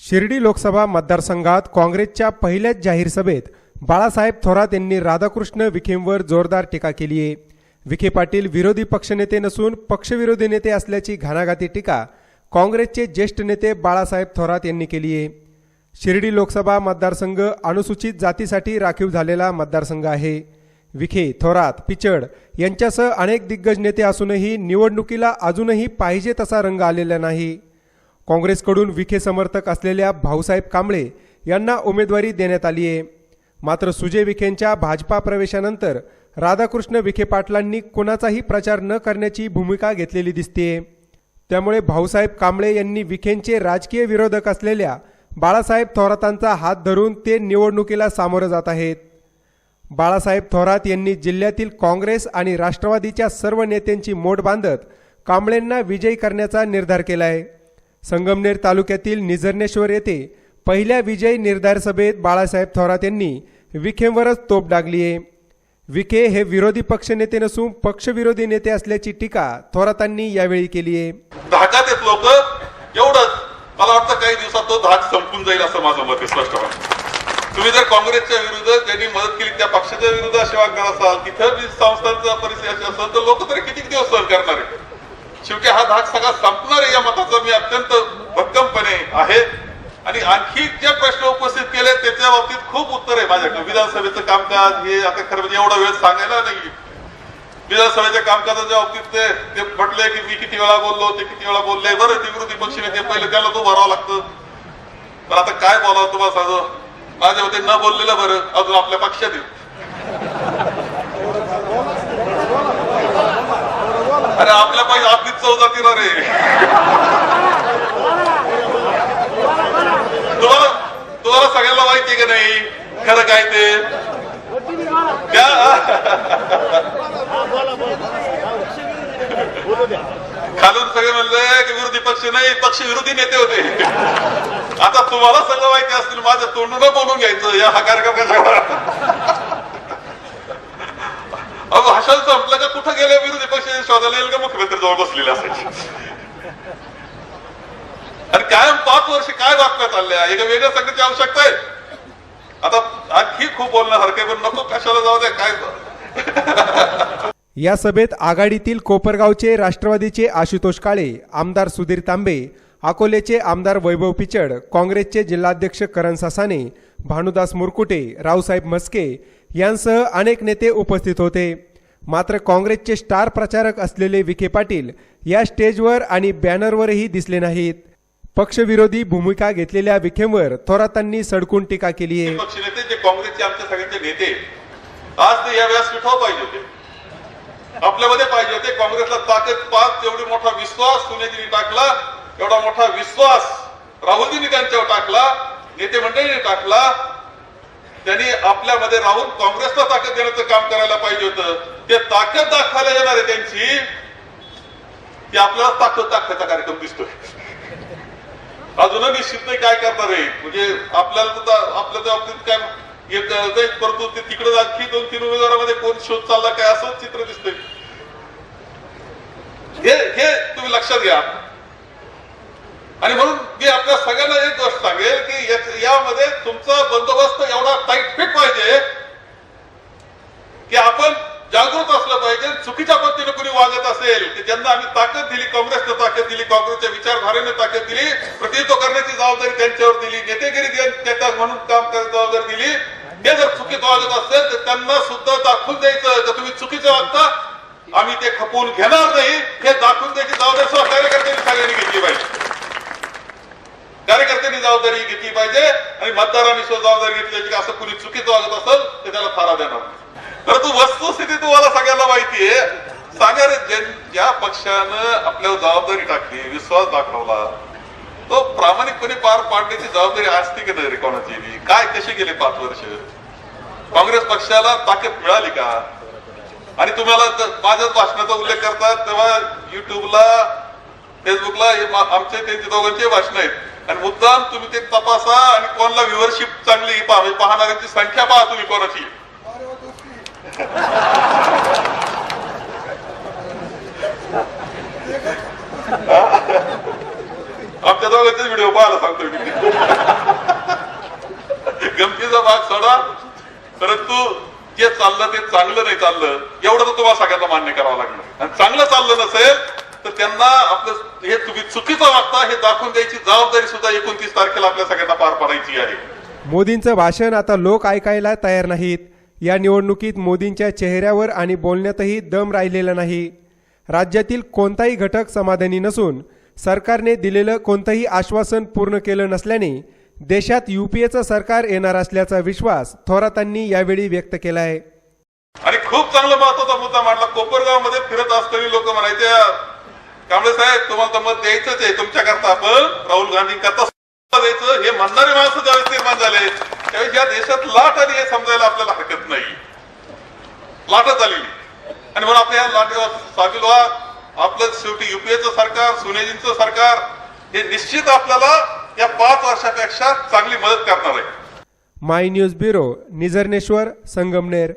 शिर्डी लोकसभा मतदारसंघात काँग्रेसच्या पहिल्याच जाहीर सभेत बाळासाहेब थोरात यांनी राधाकृष्ण विखेंवर जोरदार टीका केली आहे. विखे पाटील विरोधी पक्षनेते नसून पक्षविरोधी नेते असल्याची घाणाघाती टीका काँग्रेसचे ज्येष्ठ नेते बाळासाहेब थोरात यांनी केली आहे. शिर्डी लोकसभा मतदारसंघ अनुसूचित जातीसाठी राखीव झालेला मतदारसंघ आहे. विखे थोरात पिचड यांच्यासह अनेक दिग्गज नेते असूनही निवडणुकीला अजूनही पाहिजे तसा रंग आलेला नाही. काँग्रेसकडून विखे समर्थक असलेल्या भाऊसाहेब कांबळे यांना उमेदवारी देण्यात आली आहे. मात्र सुजय विखेंच्या भाजपा प्रवेशानंतर राधाकृष्ण विखे पाटलांनी कुणाचाही प्रचार न करण्याची भूमिका घेतलेली दिसते त्यामुळे भाऊसाहेब कांबळे यांनी विखेंचे राजकीय विरोधक असलेल्या बाळासाहेब थोरातांचा हात धरून ते निवडणुकीला सामोरं जात आहेत. बाळासाहेब थोरात यांनी जिल्ह्यातील काँग्रेस आणि राष्ट्रवादीच्या सर्व नेत्यांची मोड बांधत कांबळेंना विजयी करण्याचा निर्धार केला आहे संगमनेर तालुक्यातील निझरनेश्वर येथे पहिल्या विजयी निर्धार सभेत बाळासाहेब थोरात यांनी विखेंवरच तोप डागली आहे. विखे हे विरोधी पक्षनेते नसून पक्षविरोधी नेते असल्याची टीका थोरातांनी यावेळी केली आहे. धाकात येत लोक. एवढंच. मला वाटतं काही दिवसात तो धाक संपून जाईल असं माझं मत आहे स्पष्ट तुम्ही जर काँग्रेसच्या विरुद्ध ज्यांनी मदत केली त्या पक्षाच्या विरुद्ध सेवा करत असाल तिथं संस्थांचा परिचय असेल तर लोक तरी किती दिवस सहन करणार आहे शेवटी हा धाक सगळा संपणार या मताचा. मी अत्यंत भक्कमपणे आहे. आणि आणखी जे प्रश्न उपस्थित केले त्याच्या बाबतीत खूप उत्तर आहे माझ्याकडे. विधानसभेचं कामकाज हे आता खरं म्हणजे एवढा वेळ सांगायला नाही. विधानसभेच्या कामकाजाच्या बाबतीत ते ते म्हटले की मी किती वेळा बोललो ते किती वेळा बोलले. बरं ते विरोधी पक्ष नेते पहिले त्याला तो भरावं लागतं. पण आता काय बोलावं तुम्हाला साधं माझ्या होते न बोललेलं बरं अजून आपल्या पक्षात येईल अरे आपल्या पाहिजे आपलीच चौदा रे तुम्हाला तुम्हाला सगळ्यांना माहिती आहे का नाही? खरं काय ते? खालून सगळे म्हणले की विरोधी पक्ष नाही पक्ष विरोधी नेते होते. आता तुम्हाला सगळं माहिती असतील माझ्या तोंडून बोलून घ्यायचं या हा कार्यक्रम कशाला? अहो भाषण संपलं का? कुठं गेले विरोधी पक्ष शोधायला येईल का? मुख्यमंत्री जवळ बसलेले असायचे. आणि कायम पाच वर्ष काय बातम्या चालल्या एका वेगळ्या संगतीची आवश्यकता आहे? आता आणखी खूप बोलण्यासारखे पण नको कशाला जाऊ दे काय या सभेत आघाडीतील कोपरगावचे राष्ट्रवादीचे आशुतोष काळे आमदार सुधीर तांबे अकोलेचे आमदार वैभव पिचड काँग्रेसचे जिल्हाध्यक्ष करण सासाने भानुदास मुरकुटे रावसाहेब मस्के यांसह अनेक नेते उपस्थित होते. मात्र काँग्रेसचे स्टार प्रचारक असलेले विखे पाटील या स्टेजवर आणि बॅनरवरही दिसले नाहीत. पक्षविरोधी भूमिका घेतलेल्या विखेंवर थोरातांनी सडकून टीका केली आहे. पक्ष नेते जे काँग्रेसचे आमच्या सगळ्यांचे नेते आज ते या व्यासपीठावर पाहिजे होते. आपल्यामध्ये पाहिजे होते काँग्रेसला ताकद पाच एवढी मोठा विश्वास सोनेजींनी टाकला एवढा मोठा विश्वास. राहुलजींनी त्यांच्यावर टाकला नेते मंडळीने टाकला. त्यांनी आपल्यामध्ये राहून काँग्रेसला ताकद देण्याचं काम करायला पाहिजे होतं. ते ताकद दाखवायला येणार आहे त्यांची ती आपल्याला ताकद दाखवायचा कार्यक्रम दिसतोय. अजूनही निश्चित नाही काय करणार आहे. म्हणजे आपल्याला आपल्या बाबतीत काय जाईल परंतु ते तिकडे आणखी दोन तीन उमेदवारामध्ये कोण शोध चालला काय असं चित्र दिसतंय. हे हे तुम्ही लक्षात घ्या. आणि म्हणून मी आपल्या सगळ्यांना एक गोष्ट सांगेल की यामध्ये तुमचा बंदोबस्त एवढा टाईट फिट पाहिजे की आपण जागृत असलं पाहिजे चुकीच्या पद्धतीने कोणी वागत असेल आम्ही ताकद दिली काँग्रेसनं ताकद दिली काँग्रेसच्या विचारधारेने ताकद दिली प्रतिनिधित्व करण्याची जबाबदारी त्यांच्यावर दिली नेतेगिरी द्या- नेता म्हणून काम करण्याची जबाबदारी दिली. ते जर चुकीचं वागत असेल तर त्यांना सुद्धा दाखवून द्यायचं तर तुम्ही चुकीचं वागता. आम्ही ते खपवून घेणार नाही. हे दाखवून द्यायची जबाबदारी सुद्धा कार्यकर्त्यांनी सगळ्यांनी घेतली पाहिजे. कार्यकर्त्यांनी जबाबदारी घेतली पाहिजे आणि मतदारांनी सुद्धा जबाबदारी घेतली पाहिजे की असं कुणी चुकीचं वागत असेल तर त्याला फारा देणार परंतु वस्तुस्थिती तुम्हाला सगळ्यांना माहिती आहे पक्षानं आपल्यावर जबाबदारी टाकली विश्वास दाखवला. तो प्रामाणिकपणे पार पाडण्याची जबाबदारी असते की नाही रे कोणाची? काय कसे गेले पाच वर्ष? काँग्रेस पक्षाला ताकद मिळाली का? आणि तुम्हाला माझ्या भाषणाचा उल्लेख करतात तेव्हा युट्यूबला फेसबुकला आमचे ते दोघांचे भाषण आहेत. आणि मुद्दाम तुम्ही ते तपासा आणि कोणाला व्ह्युअरशिप चांगली म्हणजे पाहणाऱ्यांची संख्या पहा तुम्ही कोणाची. आमच्या दोघांचे व्हिडिओ पाहायला सांगतो मी. गमतीचा भाग सोडा. परंतु जे चाललं ते चांगलं नाही चाललं एवढं तर तुम्हाला सगळ्यांना मान्य करावं लागलं आणि चांगलं चाललं नसेल तर त्यांना आपलं हे तुम्ही चुकीचं वागता हे दाखवून द्यायची जबाबदारी सुद्धा एकोणतीस तारखेला आपल्या सगळ्यांना पार पाडायची आहे. मोदींचं भाषण आता लोक ऐकायला तयार नाहीत. या निवडणुकीत मोदींच्या चेहऱ्यावर आणि बोलण्यातही दम राहिलेला नाही. राज्यातील कोणताही घटक समाधानी नसून सरकारने दिलेलं कोणतंही आश्वासन पूर्ण केलं नसल्याने देशात युपीएचं सरकार येणार असल्याचा विश्वास थोरातांनी यावेळी व्यक्त केला आहे. आणि खूप चांगला महत्त्वाचा मुद्दा मांडला. कोपरगावमध्ये फिरत असताना लोक म्हणायचे कांबळे साहेब तुम्हाला तर मत द्यायचंच आहे. तुमच्याकरता आपण राहुल गांधी करता द्यायचं? हे म्हणणारे माणसं ज्यावेळेस निर्माण झाले त्यावेळेस या देशात लाट आली हे समजायला आपल्याला हरकत नाही. लाटच आलेली. आणि म्हणून आपल्या या लाटेवर सामील व्हा. आपलं शेवटी युपीएचं सरकार सोनेजींचं सरकार हे निश्चित आपल्याला या पाच वर्षापेक्षा चांगली मदत करणार आहे. My news bureau Nizarneshwar Sangamner.